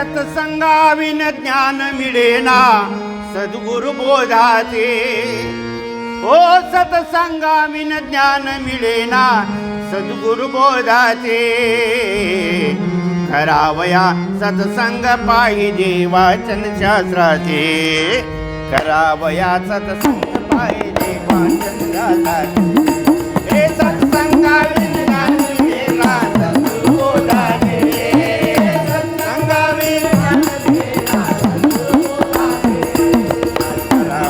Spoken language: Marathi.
सत्संगाविन ज्ञान मिळेना. सद्गुरु बोधाचे. हो सत्संगाविन ज्ञान मिळेना. सद्गुरु बोधाचे. करावया सत्संग पाहिजे वाचन शास्त्राचे. करावया सत्संग पाहिजे वाचन शास्त्राचे.